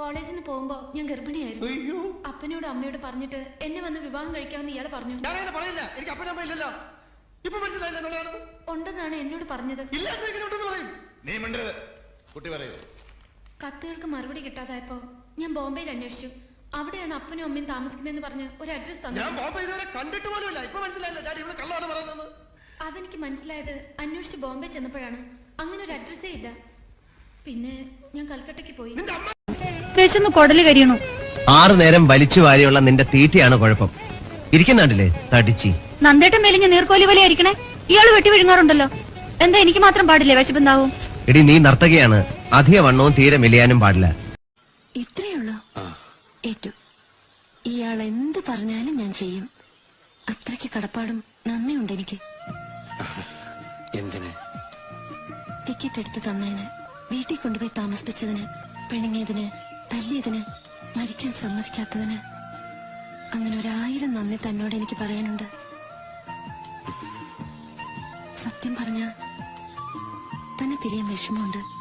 കോളേജിൽ നിന്ന് പോകുമ്പോ ഞാൻ ഗർഭിണിയായിരുന്നു. അയ്യോ. അപ്പനോട് അമ്മയോട് പറഞ്ഞിട്ട് എന്നെ വന്ന് വിവാഹം കഴിക്കാമെന്ന് ഇയാൾ പറഞ്ഞു. ഞാനങ്ങനെ പറയില്ല. എനിക്ക് അപ്പനമ്മ ഇല്ലല്ലോ. ഇപ്പൊ മനസ്സിലായില്ല എന്നുള്ളതാണ്? ഉണ്ടെന്നാണ് എന്നോട് പറഞ്ഞത്. ഇല്ലാത്ത എങ്ങനെ ഉണ്ടെന്ന് പറയും. നീ മിണ്ടരുത്. കുട്ടി പറയൂ. കത്തുകൾക്ക് മറുപടി കിട്ടാതായപ്പോ ഞാൻ ബോംബെയിൽ അന്വേഷിച്ചു. അവിടെയാണ് അപ്പനും അമ്മയും താമസിക്കുന്നതെന്ന് പറഞ്ഞ് ഒരു അഡ്രസ് തന്നു ഞാൻ ബോംബെ ഇതുവരെ കണ്ടിട്ട് പോലുമില്ല. ഇപ്പൊ മനസ്സിലായില്ല? ഡാഡി ഇവിടെ കള്ളമാണ് പറയുന്നത്. അതെനിക്ക് മനസ്സിലായത് അന്വേഷിച്ച് ബോംബെ ചെന്നപ്പോഴാണ്. അങ്ങനെ ഒരു അഡ്രസ്സേ ഇല്ല. പിന്നെ ഞാൻ കൽക്കട്ടയ്ക്ക് പോയി. നിന്റെ അമ്മ വിശന്ന് കൊടൽ കരിയണു. ആറു നേരം വലിച്ചു വാരിയുള്ള നിന്റെ തീറ്റയാണ് കുഴപ്പം. ഇരിക്കുന്നുണ്ടല്ലേ തടിച്ചി. നന്ദേട്ടൻ മേലിഞ്ഞ നീർക്കോലി പോലെ ആയിരിക്കണേ. ഇയാൾ വെട്ടി വിഴുങ്ങാറുണ്ടല്ലോ. എന്താ എനിക്ക് മാത്രം പാടില്ലേ? വിശപ്പുണ്ടാവും. എടി നീ നർത്തകിയാണ്. അധിക വണ്ണവും തീരെ മെലിയാനും പാടില്ല. ഇത്രയുള്ളൂ ഏറ്റു. ഇയാൾ എന്ത് പറഞ്ഞാലും ഞാൻ ചെയ്യും. അത്രയ്ക്ക് കടപ്പാടും നന്ദിയുണ്ട് എനിക്ക്. എന്തിന്? ടിക്കറ്റ് എടുത്ത് തന്നതിന് വീട്ടിൽ കൊണ്ടുപോയി താമസിപ്പിച്ചതിന് പിണങ്ങിയതിന് തല്ലിയതിന് മരിക്കാൻ സമ്മതിക്കാത്തതിന് അങ്ങനെ ഒരായിരം നന്ദി തന്നോട് എനിക്ക് പറയാനുണ്ട്. സത്യം പറഞ്ഞ തന്നെ പിരിയാൻ വിഷമമുണ്ട്.